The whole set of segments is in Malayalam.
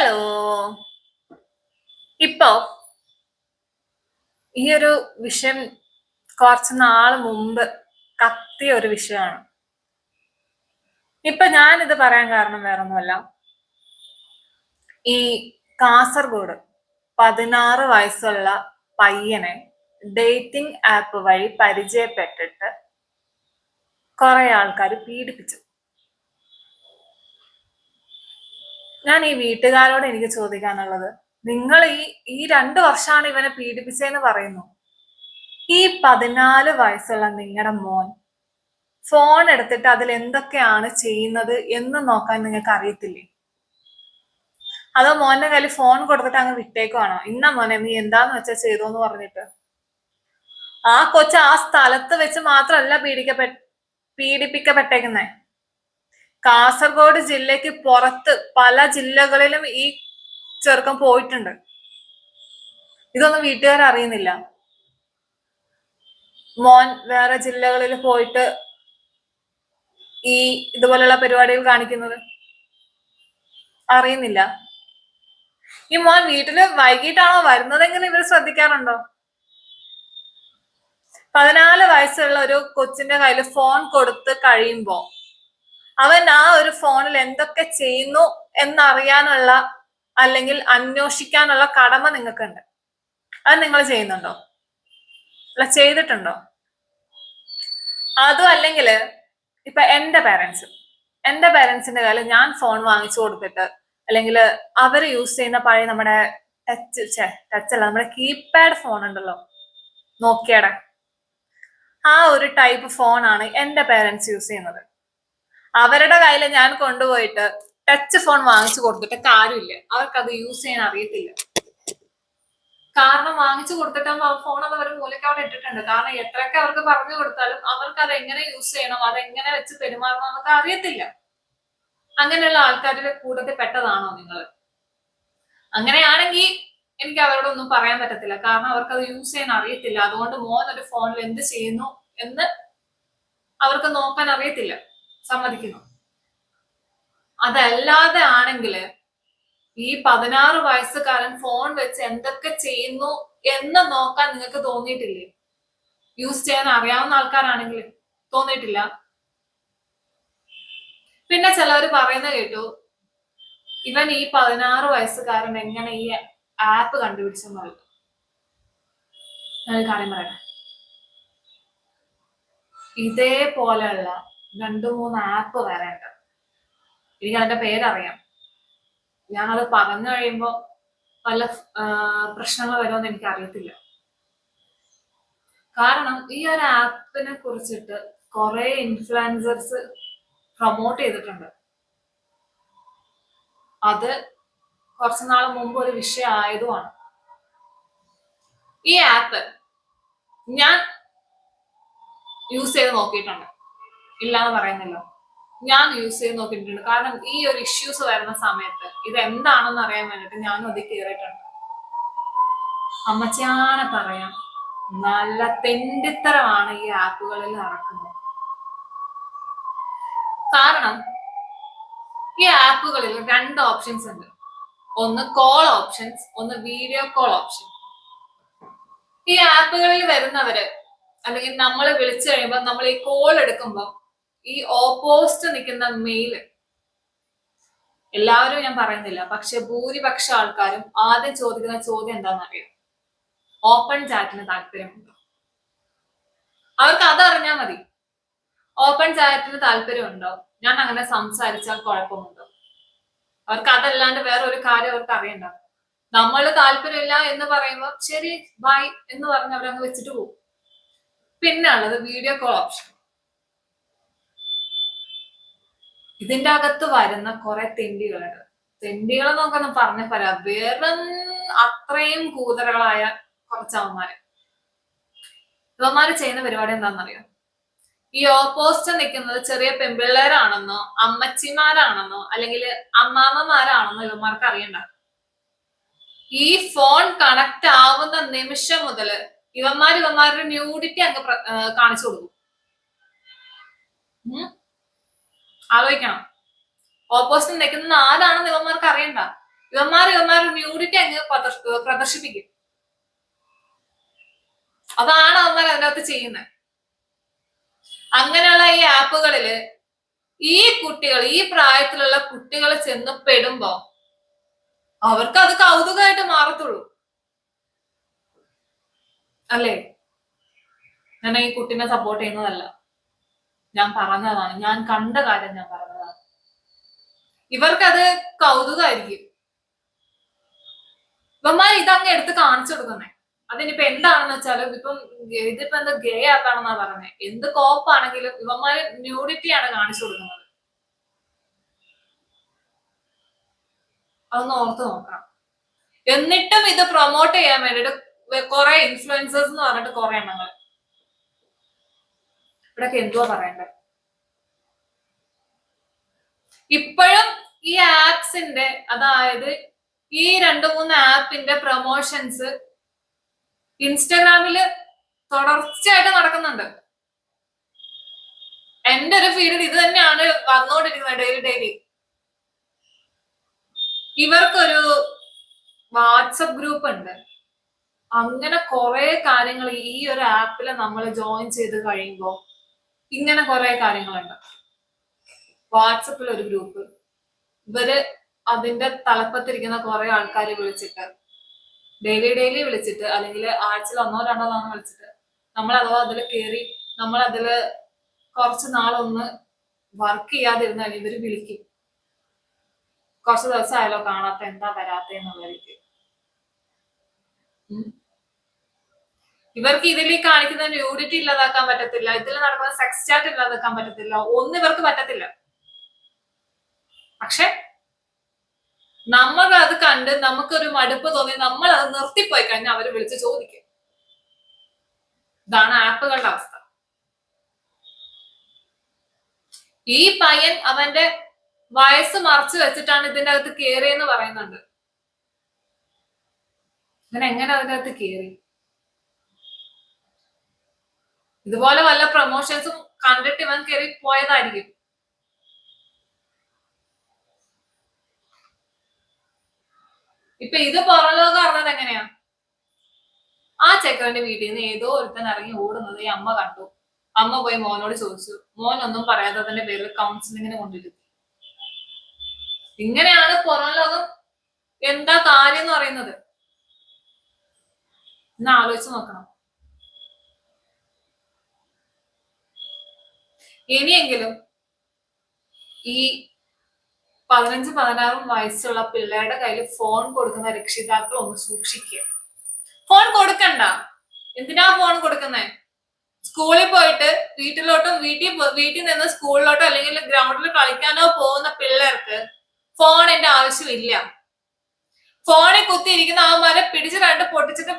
ഹലോ. ഇപ്പോ ഈ ഒരു വിഷയം കുറച്ച് നാൾ മുമ്പ് കത്തിയ ഒരു വിഷയമാണ്. ഇപ്പൊ ഞാനിത് പറയാൻ കാരണം വേറൊന്നുമല്ല. ഈ കാസർഗോഡ് പതിനാറ് വയസ്സുള്ള പയ്യനെ ഡേറ്റിംഗ് ആപ്പ് വഴി പരിചയപ്പെട്ടിട്ട് കുറെ ആൾക്കാർ പീഡിപ്പിച്ചു. ഞാൻ ഈ വീട്ടുകാരോട് എനിക്ക് ചോദിക്കാനുള്ളത്. നിങ്ങൾ ഈ ഈ രണ്ട് വർഷമാണ് ഇവനെ പീഡിപ്പിച്ചതെന്ന് പറയുന്നു. ഈ പതിനാല് വയസ്സുള്ള നിങ്ങളുടെ മോൻ ഫോൺ എടുത്തിട്ട് അതിൽ എന്തൊക്കെയാണ് ചെയ്യുന്നത് എന്ന് നോക്കാൻ നിങ്ങൾക്ക് അറിയത്തില്ലേ? അതോ മോന്റെ കയ്യിൽ ഫോൺ കൊടുത്തിട്ട് അങ്ങ് വിട്ടേക്കുവാണോ? ഇന്ന മോനെ നീ എന്താന്ന് വെച്ചാൽ ചെയ്തോന്ന് പറഞ്ഞിട്ട്. ആ കൊച്ചു ആ സ്ഥലത്ത് വെച്ച് മാത്രമല്ല പീഡിക്കപ്പെ പീഡിപ്പിക്കപ്പെട്ടേക്കുന്നേ. കാസർഗോഡ് ജില്ലയ്ക്ക് പുറത്ത് പല ജില്ലകളിലും ഈ ചെറുക്കം പോയിട്ടുണ്ട്. ഇതൊന്നും വീട്ടുകാർ അറിയുന്നില്ല. മോൻ വേറെ ജില്ലകളിൽ പോയിട്ട് ഈ ഇതുപോലെയുള്ള പരിപാടികൾ കാണിക്കുന്നത് അറിയുന്നില്ല. ഈ മോൻ വീട്ടിൽ വൈകിട്ടാണോ വരുന്നതെങ്കിലും ഇവർ ശ്രദ്ധിക്കാറുണ്ടോ? പതിനാല് വയസ്സുള്ള ഒരു കൊച്ചിന്റെ കയ്യിൽ ഫോൺ കൊടുത്ത് കഴിയുമ്പോ അവൻ ആ ഒരു ഫോണിൽ എന്തൊക്കെ ചെയ്യുന്നു എന്നറിയാനുള്ള അല്ലെങ്കിൽ അന്വേഷിക്കാനുള്ള കടമ നിങ്ങൾക്കുണ്ട്. അത് നിങ്ങൾ ചെയ്യുന്നുണ്ടോ? അല്ല ചെയ്തിട്ടുണ്ടോ? അതും അല്ലെങ്കിൽ ഇപ്പൊ എന്റെ പേരൻസ് എന്റെ പേരൻസിന്റെ കാലം ഞാൻ ഫോൺ വാങ്ങിച്ചു കൊടുത്തിട്ട് അല്ലെങ്കിൽ അവർ യൂസ് ചെയ്യുന്ന പഴയ നമ്മുടെ ടച്ച് ചേ ടച്ച് അല്ല നമ്മുടെ കീപാഡ് ഫോൺ ഉണ്ടല്ലോ. നോക്കിയടെ. ആ ഒരു ടൈപ്പ് ഫോണാണ് എന്റെ പേരൻസ് യൂസ് ചെയ്യുന്നത്. അവരുടെ കയ്യിൽ ഞാൻ കൊണ്ടുപോയിട്ട് ടച്ച് ഫോൺ വാങ്ങിച്ചു കൊടുത്തിട്ട് കാര്യമില്ല. അവർക്ക് അത് യൂസ് ചെയ്യാൻ അറിയത്തില്ല. കാരണം വാങ്ങിച്ചു കൊടുത്തിട്ടാകുമ്പോൾ ആ ഫോൺ അവർ മൂലയ്ക്ക് അവിടെ ഇട്ടിട്ടുണ്ട്. കാരണം എത്രയൊക്കെ അവർക്ക് പറഞ്ഞു കൊടുത്താലും അവർക്ക് അത് എങ്ങനെ യൂസ് ചെയ്യണം അത് എങ്ങനെ വെച്ച് പെരുമാറണം എന്നൊക്കെ അറിയത്തില്ല. അങ്ങനെയുള്ള ആൾക്കാരുടെ കൂട്ടത്തിൽ പെട്ടതാണോ നിങ്ങൾ അങ്ങനെയാണെങ്കിൽ എനിക്ക് അവരോടൊന്നും പറയാൻ പറ്റത്തില്ല. കാരണം അവർക്ക് അത് യൂസ് ചെയ്യാൻ അറിയത്തില്ല. അതുകൊണ്ട് മോൻ ഒരു ഫോണിൽ എന്ത് ചെയ്യുന്നു എന്ന് അവർക്ക് നോക്കാൻ അറിയത്തില്ല. സമ്മതിക്കുന്നു. അതല്ലാതെ ആണെങ്കിൽ ഈ പതിനാറ് വയസ്സുകാരൻ ഫോൺ വെച്ച് എന്തൊക്കെ ചെയ്യുന്നു എന്ന് നോക്കാൻ നിങ്ങൾക്ക് തോന്നിയിട്ടില്ലേ? യൂസ് ചെയ്യാൻ അറിയാവുന്ന ആൾക്കാരാണെങ്കിൽ തോന്നിയിട്ടില്ല. പിന്നെ ചിലവർ പറയുന്ന കേട്ടു ഇവൻ ഈ പതിനാറ് വയസ്സുകാരൻ എങ്ങനെ ഈ ആപ്പ് കണ്ടുപിടിച്ചെന്നുള്ളത് ഞാൻ കാര്യം പറയട്ടെ? ഇതേപോലെയുള്ള രണ്ടു മൂന്ന് ആപ്പ് വരേണ്ട എനിക്ക് അതിന്റെ പേരറിയാം. ഞാനത് പറഞ്ഞു കഴിയുമ്പോൾ പല പ്രശ്നങ്ങൾ വരുമെന്ന് എനിക്ക് അറിയത്തില്ല കാരണം ഈ ഒരു ആപ്പിനെ കുറിച്ചിട്ട് കുറെ ഇൻഫ്ലുവൻസേഴ്സ് പ്രൊമോട്ട് ചെയ്തിട്ടുണ്ട്. അത് കുറച്ചു നാൾ മുമ്പ് ഒരു വിഷയം ആയതുമാണ്. ഈ ആപ്പ് ഞാൻ യൂസ് ചെയ്ത് നോക്കിയിട്ടുണ്ട്. ഇല്ലാന്ന് പറയുന്നില്ല. ഞാൻ യൂസ് ചെയ്ത് നോക്കിയിട്ടുണ്ട്. കാരണം ഈ ഒരു ഇഷ്യൂസ് വരുന്ന സമയത്ത് ഇത് എന്താണെന്ന് അറിയാൻ വേണ്ടിട്ട് ഞാനും അതിൽ കയറിയിട്ടുണ്ട് അമ്മച്ചാനെ പറയാം നല്ല തെണ്ടിത്തരമാണ് ഈ ആപ്പുകളിൽ നടക്കുന്നത്. കാരണം ഈ ആപ്പുകളിൽ രണ്ട് ഓപ്ഷൻസ് ഉണ്ട്. ഒന്ന് കോൾ ഓപ്ഷൻസ് ഒന്ന് വീഡിയോ കോൾ ഓപ്ഷൻ ഈ ആപ്പുകളിൽ വരുന്നവര് അല്ലെങ്കിൽ നമ്മൾ വിളിച്ചു കഴിയുമ്പോൾ നമ്മൾ ഈ കോൾ എടുക്കുമ്പോൾ ഈ ഓപ്പോസിറ്റ് നിൽക്കുന്ന മെയിൽ എല്ലാവരും ഞാൻ പറയുന്നില്ല. പക്ഷെ ഭൂരിപക്ഷ ആൾക്കാരും ആദ്യം ചോദിക്കുന്ന ചോദ്യം എന്താണെന്നറിയാം? ഓപ്പൺ ചാറ്റിന് താല്പര്യമുണ്ടോ? അവർക്ക് അതറിഞ്ഞാൽ മതി. ഓപ്പൺ ചാറ്റിന് താല്പര്യമുണ്ടോ? ഞാൻ അങ്ങനെ സംസാരിച്ചാൽ കുഴപ്പമുണ്ടോ? അവർക്ക് അതല്ലാണ്ട് വേറെ ഒരു കാര്യം അവർക്ക് അറിയണ്ട. നമ്മൾ താല്പര്യമില്ല എന്ന് പറയുമ്പോൾ ശരി ബൈ എന്ന് പറഞ്ഞ് അവരങ്ങ് വെച്ചിട്ട് പോകും. പിന്നെ ഉള്ളത് വീഡിയോ കോൾ ഓപ്ഷൻ ഇതിന്റെ അകത്ത് വരുന്ന കുറെ തെണ്ടികളുണ്ട് തെണ്ടികൾ എന്നൊക്കെ പറഞ്ഞ പോലെ വെറും അത്രയും കൂതറകളായ കുറച്ച് അവന്മാര് ഇവന്മാര് ചെയ്യുന്ന പരിപാടി എന്താണെന്നറിയോ? ഈ ഓപ്പോസിറ്റ് നിൽക്കുന്നത് ചെറിയ പെൺപിള്ളേരാണെന്നോ അമ്മച്ചിമാരാണെന്നോ അല്ലെങ്കിൽ അമ്മാമ്മമാരാണെന്നോ ഇവന്മാർക്ക് അറിയണ്ട ഈ ഫോൺ കണക്ട് ആവുന്ന നിമിഷം മുതൽ ഇവന്മാർ ഇവന്മാരുടെ ന്യൂഡിറ്റി അങ്ങ് കാണിച്ചു കൊടുക്കും. ആലോചിക്കണം. ഓപ്പോസിറ്റ് നിൽക്കുന്ന ആരാണെന്ന് ഇവന്മാർക്ക് അറിയണ്ട. ഇവന്മാർ ഇവന്മാർ ന്യൂഡിറ്റി അങ്ങ് പ്രദർശ- പ്രദർശിപ്പിക്കും. അതാണ് അവന്മാർ അതിനകത്ത് ചെയ്യുന്നത്. അങ്ങനെയുള്ള ഈ ആപ്പുകളിൽ ഈ കുട്ടികൾ ഈ പ്രായത്തിലുള്ള കുട്ടികൾ ചെന്ന് പെടുമ്പോ അവർക്ക് അത് കൗതുകമായിട്ട് മാറത്തുള്ളൂ. അല്ലേ? ഞാൻ ഈ കുട്ടീനെ സപ്പോർട്ട് ചെയ്യുന്നതല്ല. ഞാൻ പറഞ്ഞതാണ്. ഞാൻ കണ്ട കാര്യം ഞാൻ പറഞ്ഞതാണ്. ഇവർക്കത് കൗതുകമായിരിക്കും ഇവന്മാർ ഇതങ്ങ് എടുത്ത് കാണിച്ചു കൊടുക്കുന്നേ. അതിനിപ്പോ എന്താണെന്ന് വെച്ചാൽ ഇപ്പം ഇതിപ്പോ എന്താ ഗേ ആക്കാണെന്നാ പറഞ്ഞത് എന്ത് കോപ്പാണെങ്കിലും ഇവന്മാര് ന്യൂഡിറ്റി ആണ് കാണിച്ചു കൊടുക്കുന്നത്. അതൊന്ന് ഓർത്ത് നോക്കണം. എന്നിട്ടും ഇത് പ്രൊമോട്ട് ചെയ്യാൻ വേണ്ടിട്ട് കുറെ ഇൻഫ്ലുവൻസേഴ്സ് എന്ന് പറഞ്ഞിട്ട് കുറെ എണ്ണങ്ങൾ ഇവിടൊക്കെ എന്തുവാ പറയണ്ടത് ഇപ്പോഴും ഈ ആപ്സിന്റെ അതായത് ഈ രണ്ടു മൂന്ന് ആപ്പിന്റെ പ്രൊമോഷൻസ് ഇൻസ്റ്റഗ്രാമിൽ തുടർച്ചയായിട്ട് നടക്കുന്നുണ്ട്. എന്റെ ഒരു ഫീൽഡിൽ ഇത് തന്നെയാണ് വന്നുകൊണ്ടിരിക്കുന്നത് ഡെയിലി ഡെയിലി. ഇവർക്കൊരു വാട്സപ്പ് ഗ്രൂപ്പ് ഉണ്ട് അങ്ങനെ കുറെ കാര്യങ്ങൾ ഈ ഒരു ആപ്പിൽ നമ്മൾ ജോയിൻ ചെയ്ത് കഴിയുമ്പോൾ ഇങ്ങനെ കുറെ കാര്യങ്ങളുണ്ട്. വാട്സപ്പിൽ ഒരു ഗ്രൂപ്പ്. ഇവർ അതിന്റെ തലപ്പത്തിരിക്കുന്ന കുറെ ആൾക്കാരെ വിളിച്ചിട്ട് ഡെയിലി ഡെയിലി വിളിച്ചിട്ട് അല്ലെങ്കിൽ ആഴ്ചയിൽ ഒന്നോ രണ്ടോ തവണ വിളിച്ചിട്ട് നമ്മൾ അഥവാ അതിൽ കയറി നമ്മൾ അതിൽ കുറച്ച് നാളൊന്ന് വർക്ക് ചെയ്യാതിരുന്ന ഇവർ വിളിക്കും. കുറച്ച് ദിവസമായാലോ കാണാത്ത എന്താ വരാത്ത എന്നുള്ളവർക്ക് ഇവർക്ക് ഇതിൽ കാണിക്കുന്ന ന്യൂഡിറ്റി ഇല്ലാതാക്കാൻ പറ്റത്തില്ല. ഇതിൽ നടക്കുന്ന സെക്സ് ചാറ്റ് ഇല്ലാതാക്കാൻ പറ്റത്തില്ല. ഒന്നും ഇവർക്ക് പറ്റത്തില്ല. പക്ഷെ നമ്മൾ അത് കണ്ട് നമുക്കൊരു മടുപ്പ് തോന്നി നമ്മൾ അത് നിർത്തിപ്പോയി കഴിഞ്ഞാൽ അവർ വിളിച്ച് ചോദിക്കും. ഇതാണ് ആപ്പുകളുടെ അവസ്ഥ. ഈ പയ്യൻ അവന്റെ വയസ്സ് മറച്ചു വെച്ചിട്ടാണ് ഇതിന്റെ അകത്ത് കയറിയെന്ന് പറയുന്നുണ്ട്. ഇവൻ എങ്ങനെ അതിന്റെ അകത്ത് കേറി? ഇതുപോലെ വല്ല പ്രൊമോഷൻസും കണ്ടിട്ട് ഇവൻ കയറി പോയതായിരിക്കും. ഇപ്പൊ ഇത് പുറലോകം അറിഞ്ഞത് എങ്ങനെയാ? ആ ചെക്കവന്റെ വീട്ടിൽ നിന്ന് ഏതോ ഒരുത്തൻ ഇറങ്ങി ഓടുന്നത് ഈ അമ്മ കണ്ടു. അമ്മ പോയി മോനോട് ചോദിച്ചു മോൻ ഒന്നും പറയാത്തതിന്റെ പേരിൽ കൗൺസിലിങ്ങിന് കൊണ്ടിരുത്തി ഇങ്ങനെയാണ് പുറം ലോകം എന്താ കാര്യം എന്ന് പറയുന്നത്? ഇന്ന് ആലോചിച്ച് നോക്കണം. ഇനിയെങ്കിലും ഈ പതിനഞ്ച് പതിനാറും വയസ്സുള്ള പിള്ളേരുടെ കയ്യിൽ ഫോൺ കൊടുക്കുന്ന രക്ഷിതാക്കൾ ഒന്ന് സൂക്ഷിക്കുക ഫോൺ കൊടുക്കണ്ട. എന്തിനാ ഫോൺ കൊടുക്കുന്നേ? സ്കൂളിൽ പോയിട്ട് വീട്ടിലോട്ടും വീട്ടിൽ വീട്ടിൽ നിന്ന് സ്കൂളിലോട്ടോ അല്ലെങ്കിൽ ഗ്രൗണ്ടിൽ കളിക്കാനോ പോകുന്ന പിള്ളേർക്ക് ഫോണിന്റെ ആവശ്യമില്ല. ഫോണിൽ കുത്തിയിരിക്കുന്ന മല പിടിച്ച് രണ്ട് പൊട്ടിച്ചിട്ട്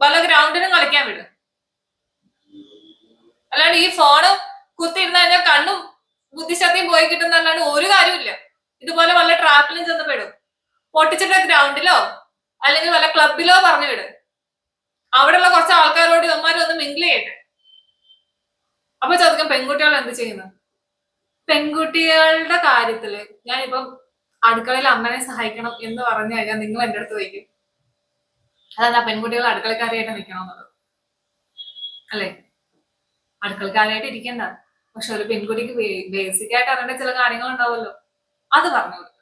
പല ഗ്രൗണ്ടിനും കളിക്കാൻ വിടും. അല്ലാണ്ട് ഈ ഫോണ് കുത്തിയിരുന്ന കഴിഞ്ഞാൽ കണ്ണും ബുദ്ധിശക്തിയും പോയി കിട്ടുന്നല്ലാണ്ട് ഒരു കാര്യമില്ല ഇതുപോലെ വല്ല ട്രാപ്പിലും ചെന്ന് പെടും പൊട്ടിച്ചിട്ട് ഗ്രൗണ്ടിലോ അല്ലെങ്കിൽ വല്ല ക്ലബിലോ പറഞ്ഞു വിടും. അവിടെയുള്ള കുറച്ച് ആൾക്കാരോട് ഇവന്മാർ ഒന്ന് മിങ്കിൾ ചെയ്യട്ടെ. അപ്പൊ ചോദിക്കാം പെൺകുട്ടികൾ എന്ത് ചെയ്യുന്നു? പെൺകുട്ടികളുടെ കാര്യത്തിൽ ഞാനിപ്പം അടുക്കളയിൽ അമ്മനെ സഹായിക്കണം എന്ന് പറഞ്ഞു കഴിഞ്ഞാൽ നിങ്ങൾ എന്റെ അടുത്ത് വയ്ക്കും അതാ പെൺകുട്ടികൾ അടുക്കളക്കാരായിട്ട് നിൽക്കണം എന്നുള്ളത് അല്ലേ? അടുക്കളക്കാരായിട്ട് ഇരിക്കണ്ട. പക്ഷെ ഒരു പെൺകുട്ടിക്ക് ബേസിക് ആയിട്ട് അറിയേണ്ട ചില കാര്യങ്ങൾ ഉണ്ടാവുമല്ലോ അത് പറഞ്ഞു കൊടുക്കുക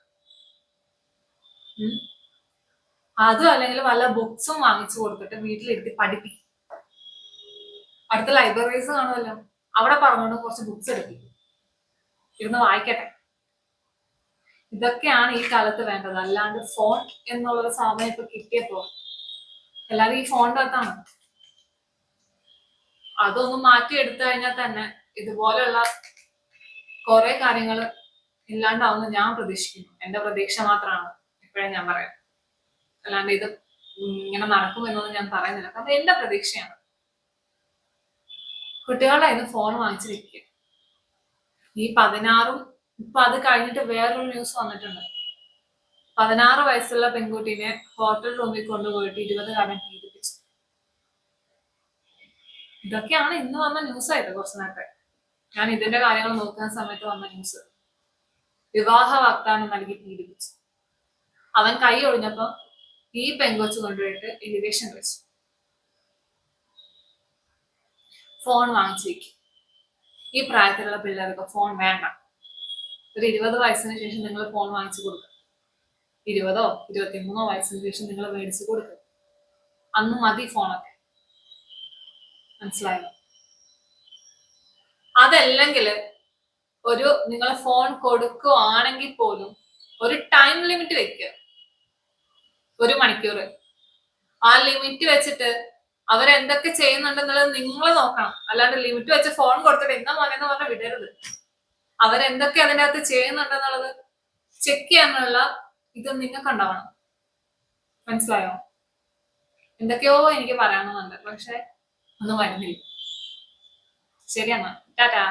അതും അല്ലെങ്കിൽ വല്ല ബുക്സും വാങ്ങിച്ചു കൊടുത്തിട്ട് വീട്ടിലിരുത്തി പഠിപ്പിക്കും അടുത്ത ലൈബ്രറീസ് കാണുമല്ലോ. അവിടെ പറഞ്ഞുകൊണ്ട് കുറച്ച് ബുക്സ് എടുപ്പിക്കും ഇരുന്ന് വായിക്കട്ടെ. ഇതൊക്കെയാണ് ഈ കാലത്ത് വേണ്ടത്. അല്ലാണ്ട് ഫോൺ എന്നുള്ള സാധനം ഇപ്പൊ കിട്ടിയപ്പോ എല്ലാരും ഈ ഫോണിന്റെ അകത്താണ്. അതൊന്ന് മാറ്റി എടുത്തു കഴിഞ്ഞാൽ തന്നെ ഇതുപോലെയുള്ള കുറെ കാര്യങ്ങൾ ഇല്ലാണ്ടാവുമെന്ന് ഞാൻ പ്രതീക്ഷിക്കുന്നു. എന്റെ പ്രതീക്ഷ മാത്രമാണ്. ഇപ്പോഴേ ഞാൻ പറയാം. അല്ലാണ്ട് ഇത് ഇങ്ങനെ നടക്കുമെന്നൊന്നും ഞാൻ പറയുന്നില്ല. കാരണം എന്റെ പ്രതീക്ഷയാണ്. കുട്ടികളുടെ ഇന്ന് ഫോൺ വാങ്ങിച്ചിരിക്കുക. ഈ പതിനാറും ഇപ്പൊ അത് കഴിഞ്ഞിട്ട് വേറൊരു ന്യൂസ് വന്നിട്ടുണ്ട്. പതിനാറ് വയസ്സുള്ള പെൺകുട്ടീനെ ഹോട്ടൽ റൂമിൽ കൊണ്ടുപോയിട്ട് ഇരുപത് കാലം പീഡിപ്പിച്ചു. ഇതൊക്കെയാണ് ഇന്ന് വന്ന ന്യൂസ് ആയിട്ട് കുറച്ച് നേരത്തെ. ഞാൻ ഇതിന്റെ കാര്യങ്ങൾ നോക്കുന്ന സമയത്ത് വന്ന ന്യൂസ് വിവാഹ വാഗ്ദാനം നൽകി പീഡിപ്പിച്ചു. അവൻ കൈ ഒഴിഞ്ഞപ്പോ ഈ പെങ്കൊച്ചു കൊണ്ടുപോയിട്ട് എലിവേഷൻ വെച്ചു. ഫോൺ വാങ്ങിച്ചു വെക്കും. ഈ പ്രായത്തിലുള്ള പിള്ളേർക്ക് ഫോൺ വേണ്ട. ഒരു ഇരുപത് വയസ്സിന് ശേഷം നിങ്ങൾ ഫോൺ വാങ്ങിച്ചു കൊടുക്കുക ഇരുപതോ ഇരുപത്തിമൂന്നോ വയസ്സിന് ശേഷം നിങ്ങൾ മേടിച്ചു കൊടുക്കുക അന്ന് മതി ഫോണൊക്കെ മനസ്സിലായോ? അതല്ലെങ്കിൽ ഒരു നിങ്ങൾ ഫോൺ കൊടുക്കുവാണെങ്കിൽ പോലും ഒരു ടൈം ലിമിറ്റ് വെക്കുക ഒരു മണിക്കൂർ. ആ ലിമിറ്റ് വെച്ചിട്ട് അവരെന്തൊക്കെ ചെയ്യുന്നുണ്ടെന്നുള്ളത് നിങ്ങൾ നോക്കണം. അല്ലാണ്ട് ലിമിറ്റ് വെച്ച് ഫോൺ കൊടുത്തിട്ട് എന്നാ മോനെന്ന് പറഞ്ഞാൽ വിടരുത്. അവരെന്തൊക്കെ അതിന്റെ അകത്ത് ചെയ്യുന്നുണ്ടെന്നുള്ളത് ചെക്ക് ചെയ്യാനുള്ള ഇത് നിങ്ങൾക്ക് ഉണ്ടാവണം. മനസ്സിലായോ? എന്തൊക്കെയോ എനിക്ക് പറയണമെന്നുണ്ട് പക്ഷെ ഒന്നും വരുന്നില്ല. ശരിയെന്നാ. ടാറ്റാ.